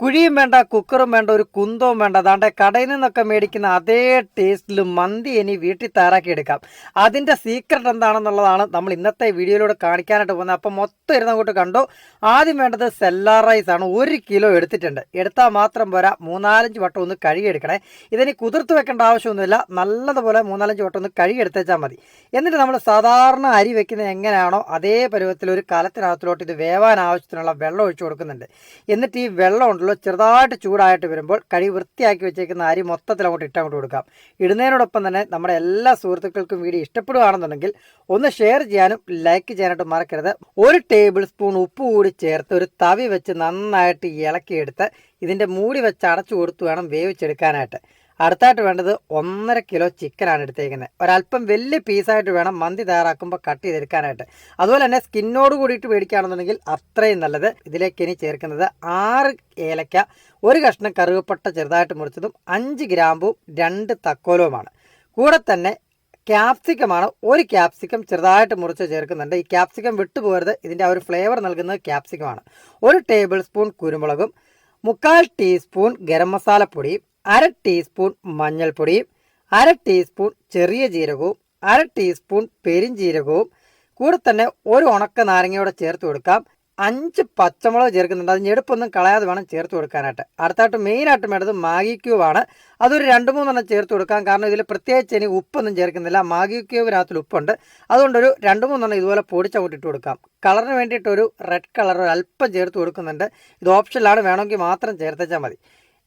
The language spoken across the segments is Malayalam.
കുഴിയും വേണ്ട കുക്കറും വേണ്ട ഒരു കുന്തവും വേണ്ട. അതാണ്ട് കടയിൽ നിന്നൊക്കെ മേടിക്കുന്ന അതേ ടേസ്റ്റിൽ മന്തി ഇനി വീട്ടിൽ തയ്യാറാക്കി എടുക്കാം അതിന്റെ സീക്രട്ട് എന്താണെന്നുള്ളതാണ് നമ്മൾ ഇന്നത്തെ വീഡിയോയിലൂടെ കാണിക്കാനായിട്ട് പോകുന്നത്. അപ്പം മൊത്തം ഇരുന്ന് അങ്ങോട്ട് കണ്ടു? ആദ്യം വേണ്ടത് സെല്ലാർ റൈസ് ആണ്. ഒരു കിലോ എടുത്തിട്ടുണ്ട്. എടുത്താൽ മാത്രം പോരാ. മൂന്നാലഞ്ച് വട്ടം ഒന്ന് കഴുകിയെടുക്കണേ. ഇതിനി കുതിർത്ത് വെക്കേണ്ട ആവശ്യമൊന്നുമില്ല. നല്ലതുപോലെ മൂന്നാലഞ്ച് വട്ടം ഒന്ന് കഴുകിയെടുത്തേച്ചാൽ മതി. എന്നിട്ട് നമ്മൾ സാധാരണ അരി വെക്കുന്നത് എങ്ങനെയാണോ അതേ പരുവത്തിൽ ഒരു കലത്തിനകത്തിലോട്ട് ഇത് വേവാൻ ആവശ്യത്തിനുള്ള വെള്ളം ഒഴിച്ചു കൊടുക്കുന്നുണ്ട്. എന്നിട്ട് ഈ വെള്ളം ഉണ്ടല്ലോ ചെറുതായിട്ട് ചൂടായിട്ട് വരുമ്പോൾ കഴി വൃത്തിയാക്കി വെച്ചേക്കുന്ന അരി മൊത്തത്തിൽ അങ്ങോട്ട് ഇട്ടങ്ങോട്ട് കൊടുക്കാം. ഇടുന്നതിനോടൊപ്പം തന്നെ നമ്മുടെ എല്ലാ സുഹൃത്തുക്കൾക്കും വീഡിയോ ഇഷ്ടപ്പെടുകയാണെന്നുണ്ടെങ്കിൽ ഒന്ന് ഷെയർ ചെയ്യാനും ലൈക്ക് ചെയ്യാനായിട്ട് മറക്കരുത്. ഒരു ടേബിൾ സ്പൂൺ ഉപ്പ് കൂടി ചേർത്ത് ഒരു തവി വെച്ച് നന്നായിട്ട് ഇളക്കിയെടുത്ത് ഇതിന്റെ മൂടി വെച്ച് അടച്ചു കൊടുത്ത് വേണം വേവിച്ചെടുക്കാനായിട്ട്. അടുത്തായിട്ട് വേണ്ടത് ഒന്നര കിലോ ചിക്കനാണ് എടുത്തേക്കുന്നത്. ഒരല്പം വലിയ പീസായിട്ട് വേണം മന്തി തയ്യാറാക്കുമ്പോൾ കട്ട് ചെയ്തെടുക്കാനായിട്ട്. അതുപോലെ തന്നെ സ്കിന്നോട് കൂടിയിട്ട് മേടിക്കുകയാണെന്നുണ്ടെങ്കിൽ അത്രയും നല്ലത്. ഇതിലേക്ക് ഇനി ചേർക്കുന്നത് ആറ് ഏലക്ക ഒരു കഷ്ണം കറുവപ്പട്ട ചെറുതായിട്ട് മുറിച്ചതും അഞ്ച് ഗ്രാമ്പും രണ്ട് തക്കോലവുമാണ്. കൂടെ തന്നെ ക്യാപ്സിക്കമാണ് ഒരു ക്യാപ്സിക്കം ചെറുതായിട്ട് മുറിച്ച് ചേർക്കുന്നുണ്ട്. ഈ ക്യാപ്സിക്കം വിട്ടുപോകരുത് ഇതിന്റെ ആ ഒരു ഫ്ലേവർ നൽകുന്നത് ക്യാപ്സിക്കമാണ് ഒരു ടേബിൾ സ്പൂൺ കുരുമുളകും മുക്കാൽ ടീസ്പൂൺ ഗരം മസാലപ്പൊടിയും അര ടീസ്പൂൺ മഞ്ഞൾപ്പൊടിയും അര ടീസ്പൂൺ ചെറിയ ജീരകവും അര ടീസ്പൂൺ പെരിഞ്ജീരകവും കൂടെ തന്നെ ഒരു ഉണക്ക നാരങ്ങയോടെ ചേർത്ത് കൊടുക്കാം. അഞ്ച് പച്ചമുളക് ചേർക്കുന്നുണ്ട്. അത് ഞെടുപ്പൊന്നും കളയാതെ വേണം ചേർത്ത് കൊടുക്കാനായിട്ട്. അടുത്തായിട്ട് മെയിനായിട്ട് വേണ്ടത് മാഗി ക്യൂബാണ് അതൊരു രണ്ട് മൂന്നെണ്ണം ചേർത്ത് കൊടുക്കാം. കാരണം ഇതിൽ പ്രത്യേകിച്ച് ഇനി ഉപ്പൊന്നും ചേർക്കുന്നില്ല. മാഗി ക്യൂബിനകത്തിൽ ഉപ്പുണ്ട്. അതുകൊണ്ടൊരു രണ്ട് മൂന്നെണ്ണം ഇതുപോലെ പൊടിച്ചങ്ങോട്ട് ഇട്ട് കൊടുക്കാം. കളറിന് വേണ്ടിയിട്ട് ഒരു റെഡ് കളർ അല്പം ചേർത്ത് കൊടുക്കുന്നുണ്ട്. ഇത് ഓപ്ഷനിലാണ്. വേണമെങ്കിൽ മാത്രം ചേർത്തേച്ചാൽ മതി.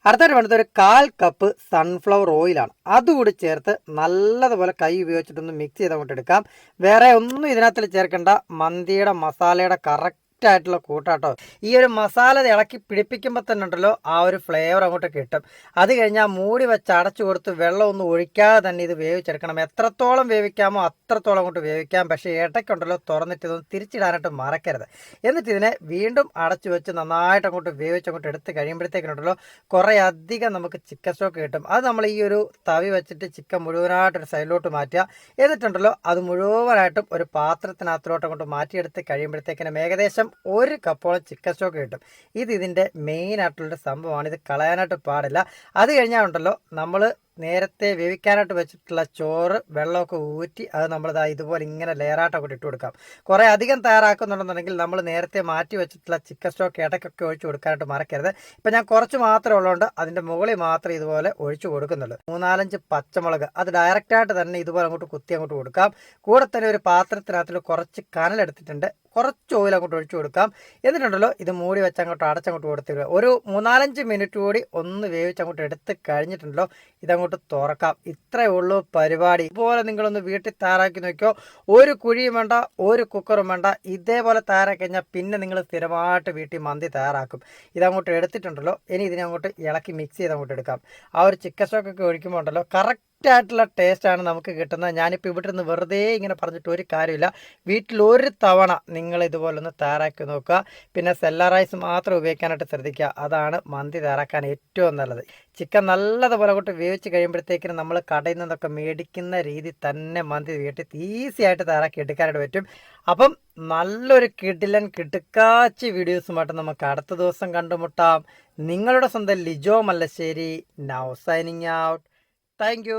അടുത്തായിട്ട് വേണ്ടത് ഒരു കാൽ കപ്പ് സൺഫ്ലവർ ഓയിലാണ് അതുകൂടി ചേർത്ത് നല്ലതുപോലെ കൈ ഉപയോഗിച്ചിട്ടൊന്ന് മിക്സ് ചെയ്ത് അങ്ങോട്ട് എടുക്കാം. വേറെ ഒന്നും ഇതിനകത്തിൽ ചേർക്കേണ്ട. മന്തിയുടെ മസാലയുടെ കറക്റ്റ് ആയിട്ടുള്ള കൂട്ടാട്ടോ. ഈ ഒരു മസാല ഇളക്കി പിടിപ്പിക്കുമ്പോൾ തന്നെ ഉണ്ടല്ലോ ആ ഒരു ഫ്ലേവർ അങ്ങോട്ട് കിട്ടും. അത് കഴിഞ്ഞാൽ മൂടി വെച്ച് അടച്ചു കൊടുത്ത് വെള്ളം ഒന്നും ഒഴിക്കാതെ തന്നെ ഇത് വേവിച്ചെടുക്കണം. എത്രത്തോളം വേവിക്കാമോ അത്രത്തോളം അങ്ങോട്ട് വേവിക്കാം. പക്ഷേ ഇടയ്ക്കുണ്ടല്ലോ തുറന്നിട്ട് ഇതൊന്നും തിരിച്ചിടാനായിട്ട് മറക്കരുത്. എന്നിട്ട് ഇതിനെ വീണ്ടും അടച്ചു വെച്ച് നന്നായിട്ട് അങ്ങോട്ട് വേവിച്ച് അങ്ങോട്ട് എടുത്ത് കഴിയുമ്പോഴത്തേക്കിനുണ്ടല്ലോ കുറേ അധികം നമുക്ക് ചിക്കൻ സ്റ്റോക്ക് കിട്ടും. അത് നമ്മൾ ഈ ഒരു തവി വെച്ചിട്ട് ചിക്കൻ മുഴുവനായിട്ട് ഒരു സൈഡിലോട്ട് മാറ്റുക. എന്നിട്ടുണ്ടല്ലോ അത് മുഴുവനായിട്ടും ഒരു പാത്രത്തിനകത്തിലോട്ട് അങ്ങോട്ട് മാറ്റിയെടുത്ത് കഴിയുമ്പോഴത്തേക്കിനും ഏകദേശം ഒരു കപ്പോളം ചിക്കൻ സ്റ്റോക്ക് കിട്ടും. ഇത് ഇതിന്റെ മെയിൻ ആയിട്ടുള്ള സംഭവമാണ്. ഇത് കളയാനായിട്ട് പാടില്ല. അത് കഴിഞ്ഞാൽ ഉണ്ടല്ലോ നമ്മൾ നേരത്തെ വേവിക്കാനായിട്ട് വെച്ചിട്ടുള്ള ചോറ് വെള്ളമൊക്കെ ഊറ്റി അത് നമ്മൾ ഇതാ ഇതുപോലെ ഇങ്ങനെ ലെയറായിട്ടൊക്കെ ഇട്ട് കൊടുക്കാം. കുറേ അധികം തയ്യാറാക്കുന്നുണ്ടെന്നുണ്ടെങ്കിൽ നമ്മൾ നേരത്തെ മാറ്റി വെച്ചിട്ടുള്ള ചിക്കൻ സ്റ്റോക്ക് ഇടയ്ക്കൊക്കെ ഒഴിച്ചു കൊടുക്കാനായിട്ട് മറക്കരുത്. ഇപ്പം ഞാൻ കുറച്ച് മാത്രമേ ഉള്ളതുകൊണ്ട് അതിന്റെ മുകളിൽ മാത്രം ഇതുപോലെ ഒഴിച്ചു കൊടുക്കുന്നുള്ളൂ. മൂന്നാലഞ്ച് പച്ചമുളക് അത് ഡയറക്റ്റായിട്ട് തന്നെ ഇതുപോലെ അങ്ങോട്ട് കുത്തി അങ്ങോട്ട് കൊടുക്കാം. കൂടെ തന്നെ ഒരു പാത്രത്തിനകത്തിൽ കുറച്ച് കനലെടുത്തിട്ടുണ്ട് കുറച്ച് ഓയിൽ അങ്ങോട്ട് ഒഴിച്ചു കൊടുക്കാം. എന്നിട്ടുണ്ടല്ലോ ഇത് മൂടി വെച്ച് അങ്ങോട്ട് അടച്ചങ്ങോട്ട് കൊടുത്തിട്ട് ഒരു മൂന്നാലഞ്ച് മിനിറ്റ് കൂടി ഒന്ന് വേവിച്ച് അങ്ങോട്ട് എടുത്ത് കഴിഞ്ഞിട്ടുണ്ടല്ലോ ഇതങ്ങോട്ട് തുറക്കാം. ഇത്രയേ ഉള്ളൂ പരിപാടി. ഇതുപോലെ നിങ്ങളൊന്ന് വീട്ടിൽ തയ്യാറാക്കി നോക്കിയോ ഒരു കുഴിയും വേണ്ട ഒരു കുക്കറും വേണ്ട. ഇതേപോലെ തയ്യാറാക്കി കഴിഞ്ഞാൽ പിന്നെ നിങ്ങൾ സ്ഥിരമായിട്ട് വീട്ടിൽ മന്തി തയ്യാറാക്കും. ഇതങ്ങോട്ട് എടുത്തിട്ടുണ്ടല്ലോ. ഇനി ഇതിനെ അങ്ങോട്ട് ഇളക്കി മിക്സ് ചെയ്ത് അങ്ങോട്ട് എടുക്കാം. ആ ഒരു ചിക്കൻ സ്റ്റോക്കൊക്കെ ഒഴിക്കുമ്പോൾ ഉണ്ടല്ലോ കറക്റ്റ് ആയിട്ടുള്ള ടേസ്റ്റാണ് നമുക്ക് കിട്ടുന്നത്. ഞാനിപ്പോൾ ഇവിടെ നിന്ന് വെറുതെ ഇങ്ങനെ പറഞ്ഞിട്ട് ഒരു കാര്യമില്ല. വീട്ടിൽ ഒരു തവണ നിങ്ങൾ ഇതുപോലൊന്ന് തയ്യാറാക്കി നോക്കുക. പിന്നെ സെല്ല റൈസ് മാത്രം ഉപയോഗിക്കാനായിട്ട് ശ്രദ്ധിക്കുക. അതാണ് മന്തി തയ്യാറാക്കാൻ ഏറ്റവും നല്ലത്. ചിക്കൻ നല്ലതുപോലെ കൊണ്ട് വേവിച്ച് കഴിയുമ്പോഴത്തേക്കിനും നമ്മൾ കടയിൽ നിന്നൊക്കെ മേടിക്കുന്ന രീതി തന്നെ മന്തി വീട്ടിൽ ഈസി ആയിട്ട് തയ്യാറാക്കി എടുക്കാനായിട്ട് പറ്റും. അപ്പം നല്ലൊരു കിടിലൻ കിടുക്കാച്ചി വീഡിയോസുമായിട്ട് നമുക്ക് അടുത്ത ദിവസം കണ്ടുമുട്ടാം. നിങ്ങളുടെ സ്വന്തം Lijo Mallassery. Now signing out thank